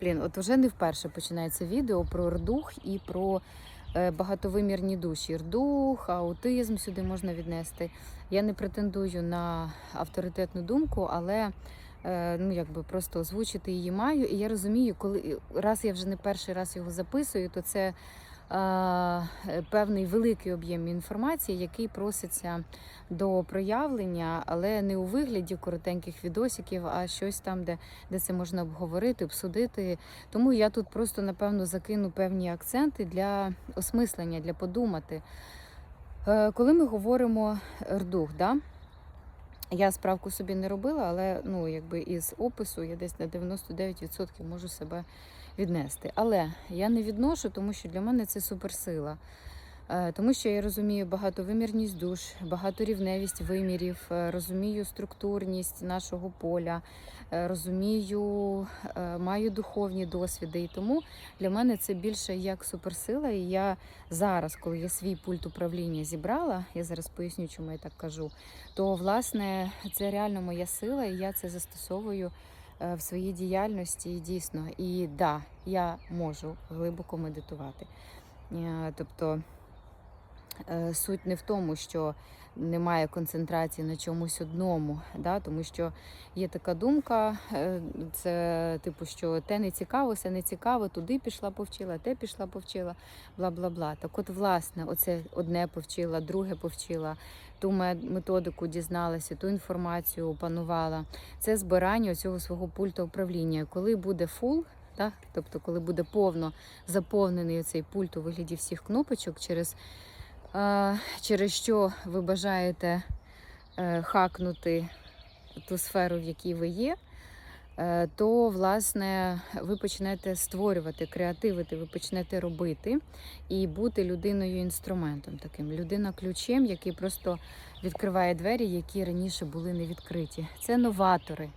Блін, от уже не вперше починається відео про рдух і про е, багатовимірні душі. Рдух, аутизм сюди можна віднести. Я не претендую на авторитетну думку, але е, ну, якби просто озвучити її маю. І я розумію, коли раз я вже не перший раз його записую, то це певний великий об'єм інформації, який проситься до проявлення, але не у вигляді коротеньких відосиків, а щось там, де, де це можна обговорити, обсудити. Тому я тут просто напевно закину певні акценти для осмислення, для подумати. Е, Коли ми говоримо рдух, да? я справку собі не робила, але ну, якби із опису я десь на 99% можу себе віднести. Але я не відношу, тому що для мене це суперсила. Е, Тому що я розумію багатовимірність душ, багаторівневість вимірів, е, розумію структурність нашого поля, е, розумію, маю духовні досвіди. І тому для мене це більше як суперсила. І я зараз, коли я свій пульт управління зібрала, я зараз поясню, чому я так кажу, то власне це реально моя сила, і я це застосовую в своїй діяльності дійсно. І да, я можу глибоко медитувати. Е, Тобто е, суть не в тому, що немає концентрації на чомусь одному, да? тому що є така думка, е, це типу, що те не цікаво, це не цікаво, туди пішла, повчила, те пішла, повчила, бла бла бла. Так от, власне, оце одне повчила, друге повчила, ту методику дізналася, ту інформацію опанувала. Це збирання цього свого пульту управління. Коли буде фул, тобто, коли буде повно заповнений цей пульт у вигляді всіх кнопочок, через, е, через що ви бажаєте е, хакнути ту сферу, в якій ви є, е, то власне ви почнете створювати, креативити, ви почнете робити і бути людиною інструментом таким, людина ключем, який просто відкриває двері, які раніше були не відкриті. Це новатори.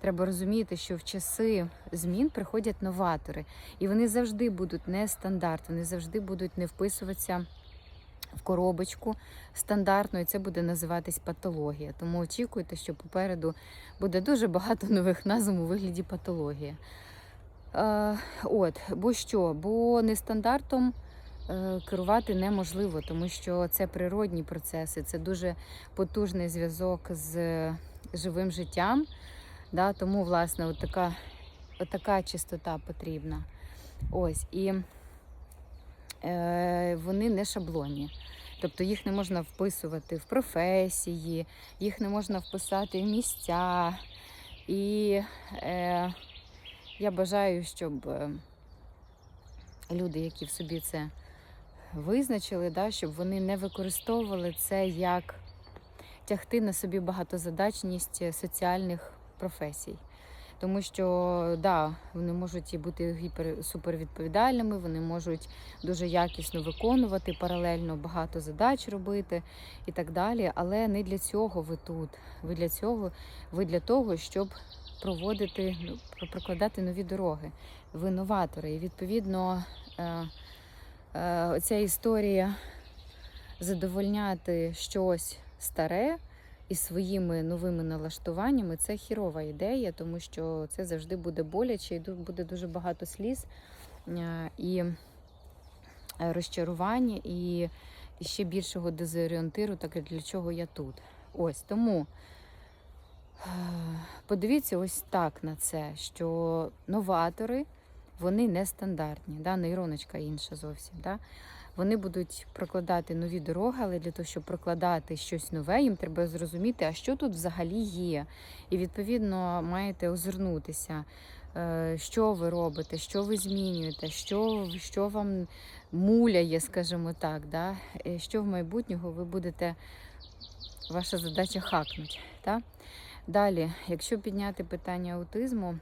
Треба розуміти, що в часи змін приходять новатори, і вони завжди будуть не стандарт, вони завжди будуть не вписуватися в коробочку стандартну, і це буде називатись патологія. Тому очікуйте, що попереду буде дуже багато нових назв у вигляді патологія. Е, от, бо що? Бо нестандартом е, керувати неможливо, тому що це природні процеси, це дуже потужний зв'язок з живим життям. Да? Тому, власне, от така, от така чистота потрібна. Ось. І вони не шаблонні. Тобто їх не можна вписувати в професії, їх не можна вписати в місця. І е, я бажаю, щоб е, люди, які в собі це визначили, да, щоб вони не використовували це як тягти на собі багатозадачність соціальних професій. Тому що да, вони можуть і бути гіпер супервідповідальними, вони можуть дуже якісно виконувати паралельно багато задач робити і так далі. Але не для цього ви тут. Ви для цього, ви для того, щоб проводити, ну, прокладати нові дороги. Ви новатори. І відповідно е, е, оця історія задовольняти щось старе і своїми новими налаштуваннями це хірова ідея, тому що це завжди буде боляче, і буде дуже багато сліз е, і е, розчарування, і ще більшого дезорієнтиру, так і для чого я тут. Ось тому е, подивіться ось так на це, що новатори вони нестандартні, да? нейроночка інша зовсім. Да? Вони будуть прокладати нові дороги, але для того, щоб прокладати щось нове, їм треба зрозуміти, а що тут взагалі є. І відповідно маєте озирнутися, е, що ви робите, що ви змінюєте, що, що вам муляє, скажімо так, да? Е, що в майбутнього ви будете, ваша задача хакнуть. Да? Далі, якщо підняти питання аутизму,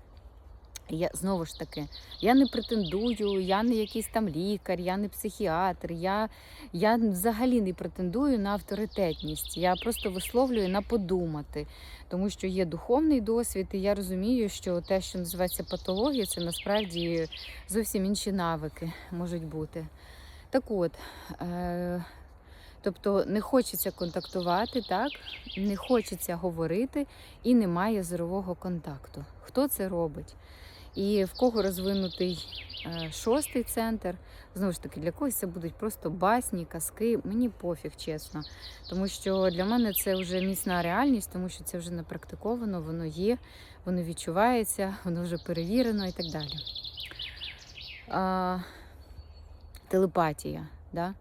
я знову ж таки, я не претендую, я не якийсь там лікар, я не психіатр, я, я взагалі не претендую на авторитетність. Я просто висловлюю на подумати, тому що є духовний досвід, і я розумію, що те, що називається патологія, це насправді зовсім інші навики можуть бути. Так от. Тобто не хочеться контактувати, так? не хочеться говорити і немає зорового контакту. Хто це робить? І в кого розвинутий е, шостий центр, знову ж таки, для когось це будуть просто басні, казки. Мені пофіг, чесно. Тому що для мене це вже міцна реальність, тому що це вже напрактиковано, воно є, воно відчувається, воно вже перевірено і так далі. А, телепатія. Да?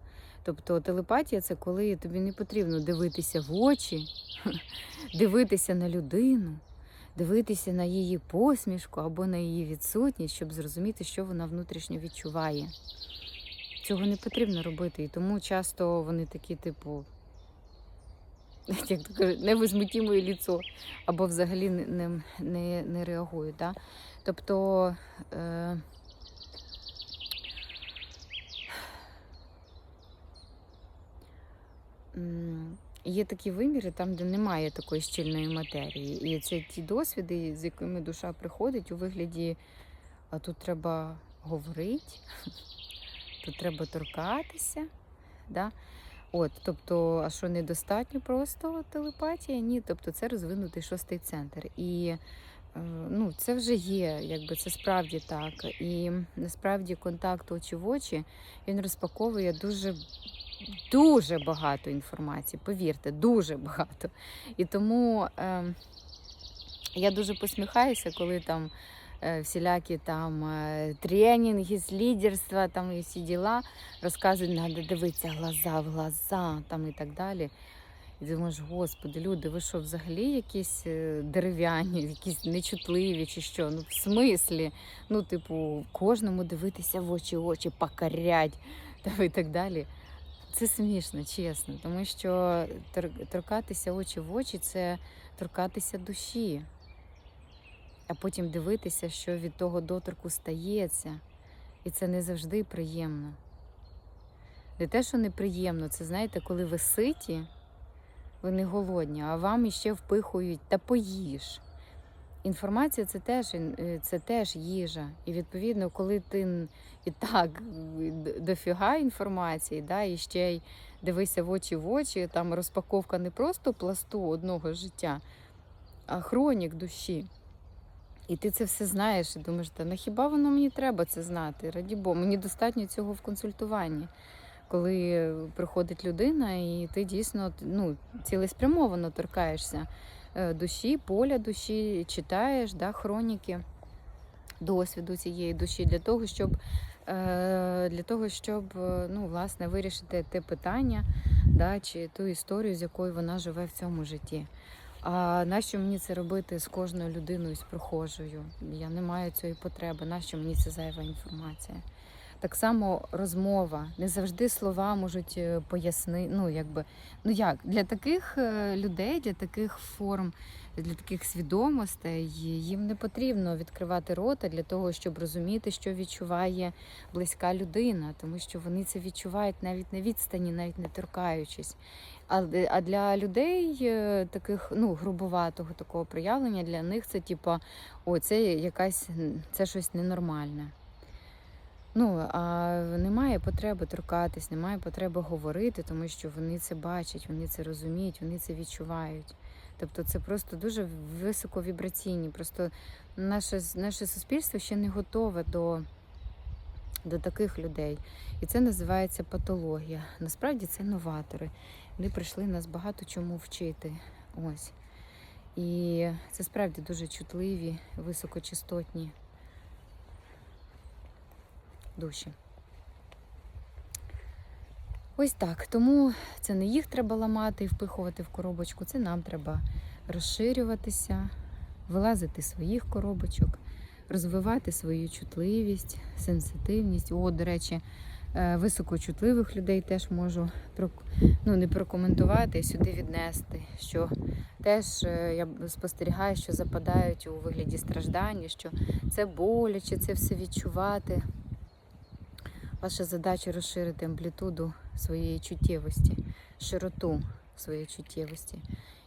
Тобто телепатія це коли тобі не потрібно дивитися в очі, дивитися на людину, дивитися на її посмішку або на її відсутність, щоб зрозуміти, що вона внутрішньо відчуває. Цього не потрібно робити. І тому часто вони такі, типу, як то кажуть, невозмутіме ліцо, або взагалі не, не, не, не реагують. Да? Тобто. Е, Є такі виміри, там, де немає такої щільної матерії. І це ті досвіди, з якими душа приходить у вигляді, а тут треба говорити, тут треба торкатися. Да? От, тобто, а що недостатньо просто телепатія? Ні, тобто це розвинутий шостий центр. І е, ну, це вже є, якби це справді так. І насправді контакт очі в очі він розпаковує дуже дуже багато інформації, повірте, дуже багато. І тому е, я дуже посміхаюся, коли там е, всілякі там е, тренінги з лідерства, там і всі діла розказують, треба дивитися глаза в глаза там і так далі. І думаєш, господи, люди, ви що, взагалі якісь е, дерев'яні, якісь нечутливі чи що? Ну, в смислі, ну, типу, кожному дивитися в очі очі, покорять там і так далі. Це смішно, чесно, тому що торкатися очі в очі це торкатися душі, а потім дивитися, що від того доторку стається. І це не завжди приємно. Не те, що неприємно, це знаєте, коли ви ситі, ви не голодні, а вам іще впихують та поїж. Інформація це теж, е, це теж їжа. І відповідно, коли ти і так дофіга інформації, да, і ще й дивися в очі в очі, там розпаковка не просто пласту одного життя, а хронік душі. І ти це все знаєш і думаєш, та на хіба воно мені треба це знати? Раді Бога, мені достатньо цього в консультуванні. Коли приходить людина, і ти дійсно ну, цілеспрямовано торкаєшся душі, поля душі, читаєш да, хроніки досвіду цієї душі для того, щоб, е, для того, щоб е, ну, власне, вирішити те питання да, чи ту історію, з якою вона живе в цьому житті. А нащо мені це робити з кожною людиною, з прохожою? Я не маю цієї потреби. Нащо мені це зайва інформація? Так само розмова. Не завжди слова можуть пояснити. Ну, якби, ну як, для таких е, людей, для таких форм, для таких свідомостей їм не потрібно відкривати рота для того, щоб розуміти, що відчуває близька людина, тому що вони це відчувають навіть на відстані, навіть не торкаючись. А, а для людей е, таких ну грубуватого такого проявлення для них це типа о, це якась це щось ненормальне. Ну, а немає потреби торкатись, немає потреби говорити, тому що вони це бачать, вони це розуміють, вони це відчувають. Тобто це просто дуже високовібраційні. Просто наше, наше суспільство ще не готове до, до таких людей. І це називається патологія. Насправді це новатори. Вони прийшли нас багато чому вчити. Ось. І це справді дуже чутливі, високочастотні душі. Ось так. Тому це не їх треба ламати і впихувати в коробочку, це нам треба розширюватися, вилазити з своїх коробочок, розвивати свою чутливість, сенситивність. О, до речі, е, високочутливих людей теж можу ну, не прокоментувати, а сюди віднести. Що теж е, я спостерігаю, що западають у вигляді страждання, що це боляче, це все відчувати. Ваша задача розширити амплітуду своєї чуттєвості, широту своєї чуттєвості.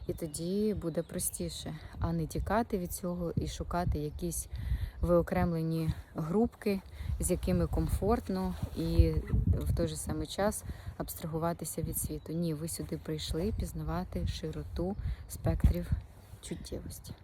І тоді буде простіше, а не тікати від цього і шукати якісь виокремлені групки, з якими комфортно, і в той же самий час абстрагуватися від світу. Ні, ви сюди прийшли пізнавати широту спектрів чуттєвості.